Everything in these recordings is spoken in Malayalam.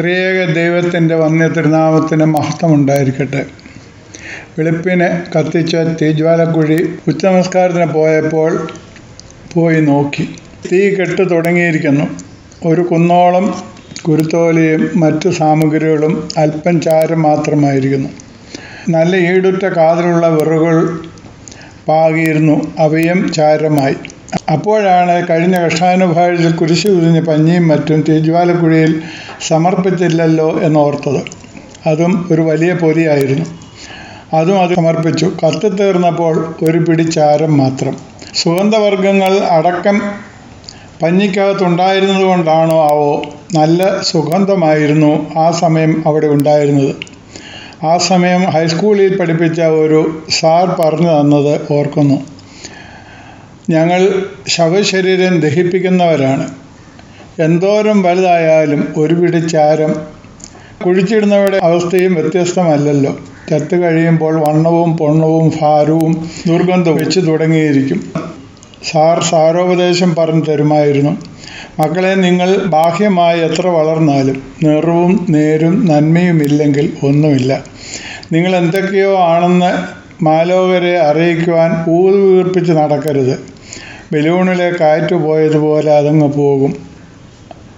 ത്രിയേക ദൈവത്തിന്റെ വന്യ തിരുനാമത്തിന് മഹത്വമുണ്ടായിരിക്കട്ടെ. വെളുപ്പിന് കത്തിച്ച തീജ്വാലക്കുഴി ഉച്ചനമസ്കാരത്തിന് പോയപ്പോൾ പോയി നോക്കി. തീ കെട്ട് തുടങ്ങിയിരിക്കുന്നു. ഒരു കുന്നോളം കുരുത്തോലയും മറ്റു സാമഗ്രികളും അല്പം ചാരം മാത്രമായിരിക്കുന്നു. നല്ല ഈടുറ്റ കാതിലുള്ള വിറകുകൾ പാകിയിരുന്നു. അവയും ചാരമായി. അപ്പോഴാണ് കഴിഞ്ഞ കഷാനുഭാഴ്ച കുരിശു ഉരിഞ്ഞ പഞ്ഞിയും മറ്റും തീജ്വാലക്കുഴിയിൽ സമർപ്പിച്ചില്ലല്ലോ എന്നോർത്തത്. അതും ഒരു വലിയ പൊലിയായിരുന്നു. അതും അത് സമർപ്പിച്ചു. കത്തിത്തീർന്നപ്പോൾ ഒരു പിടി ചാരം മാത്രം. സുഗന്ധവർഗങ്ങൾ അടക്കം പഞ്ഞിക്കകത്തുണ്ടായിരുന്നത് കൊണ്ടാണോ ആവോ? നല്ല സുഗന്ധമായിരുന്നു ആ സമയം അവിടെ ഉണ്ടായിരുന്നത്. ആ സമയം ഹൈസ്കൂളിൽ പഠിപ്പിച്ച ഒരു സാർ പറഞ്ഞു തന്നത് ഓർക്കുന്നു. ഞങ്ങൾ ശവശരീരം ദഹിപ്പിക്കുന്നവരാണ്. എന്തോരം വലുതായാലും ഒരു പിടി ചാരം കുഴിച്ചിടുന്നവരുടെ അവസ്ഥയും വ്യത്യസ്തമല്ലല്ലോ. ചത്തു കഴിയുമ്പോൾ വണ്ണവും പൊണ്ണവും ഭാരവും ദുർഗന്ധവും വെച്ച് തുടങ്ങിയിരിക്കും. സാർ സാരോപദേശം പറഞ്ഞു തരുമായിരുന്നു. മക്കളെ നിങ്ങൾ ബാഹ്യമായി എത്ര വളർന്നാലും നിറവും നേരും നന്മയും ഇല്ലെങ്കിൽ ഒന്നുമില്ല. നിങ്ങൾ എന്തൊക്കെയോ ആണെന്ന് മാലോകരെ അറിയിക്കുവാൻ ഊതുവീർപ്പിച്ച് നടക്കരുത്. ബലൂണിലെ കാറ്റ് പോയതുപോലെ അതങ്ങ് പോകും.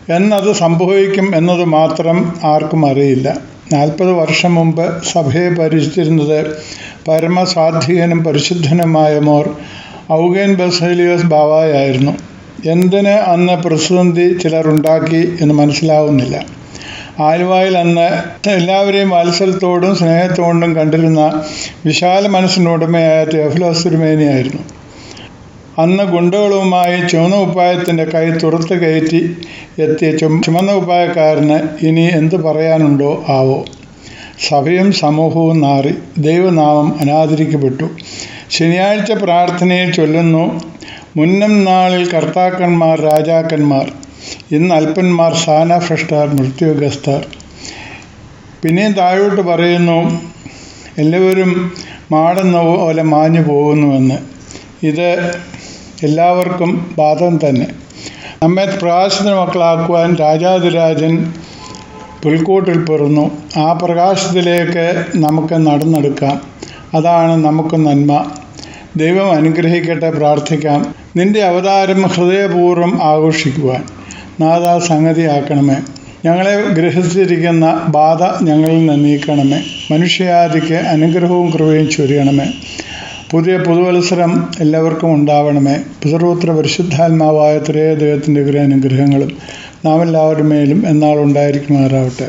എന്നത് സംഭവിക്കും എന്നത് മാത്രം ആർക്കും അറിയില്ല. നാൽപ്പത് വർഷം മുമ്പ് സഭയെ ഭരിച്ചിരുന്നത് പരമസാധ്യനും പരിശുദ്ധനുമായ മോർ ഔഗേൻ ബസേലിയോസ് ബാവായായിരുന്നു. എന്തിന് അന്ന് പ്രതിസന്ധി ചിലരുണ്ടാക്കി എന്ന് മനസ്സിലാവുന്നില്ല. ആലുവായിൽ അന്ന് എല്ലാവരെയും വാത്സല്യത്തോടും സ്നേഹത്തോടും കണ്ടിരുന്ന വിശാല മനസ്സിനുടമയായ തെഫലോസ് അന്ന് ഗുണ്ടകളുമായി ചുവന്ന ഉപ്പായത്തിന്റെ കൈ തുറത്ത് കയറ്റി എത്തിയ ചുമന്ന ഉപ്പായക്കാരന് ഇനി എന്തു പറയാനുണ്ടോ ആവോ. സഭയും സമൂഹവും നാറി ദൈവനാമം അനാദരിക്കപ്പെട്ടു. ശനിയാഴ്ച പ്രാർത്ഥനയിൽ ചൊല്ലുന്നു മുന്നം നാളിൽ കർത്താക്കന്മാർ രാജാക്കന്മാർ ഇന്ന് അല്പന്മാർ സ്ഥാനഭ്രഷ്ടർ മൃത്യുഗസ്ഥർ. പിന്നെയും താഴോട്ട് പറയുന്നു എല്ലാവരും മാടുന്ന പോലെ മാഞ്ഞു പോകുന്നുവെന്ന് ഇത് എല്ലാവർക്കും ബാധം തന്നെ. നമ്മെ പ്രകാശത്തിന് മക്കളാക്കുവാൻ രാജാതിരാജൻ പുൽക്കൂട്ടിൽ പിറന്നു. ആ പ്രകാശത്തിലേക്ക് നമുക്ക് നടന്നെടുക്കാം. അതാണ് നമുക്ക് നന്മ. ദൈവം അനുഗ്രഹിക്കട്ടെ പ്രാർത്ഥിക്കാം. നിന്റെ അവതാരം ഹൃദയപൂർവം ആഘോഷിക്കുവാൻ. നാഥാ സംഗതിയാക്കണമേ ഞങ്ങളെ ഗ്രഹിച്ചിരിക്കുന്ന ബാധ ഞങ്ങളിൽ നിന്ന് നീക്കണമേ. മനുഷ്യാദിക്ക് അനുഗ്രഹവും കൃപയും ചൊരിയണമേ. പുതിയ പുതുവത്സരം എല്ലാവർക്കും ഉണ്ടാവണമേ. പിതൃപുത്ര പരിശുദ്ധാത്മാവായ ത്രേയ ദൈവത്തിന്റെ അനുഗ്രഹങ്ങളും നാം എല്ലാവരുടെ മേലും എന്നാളുണ്ടായിരിക്കുമാറാവട്ടെ.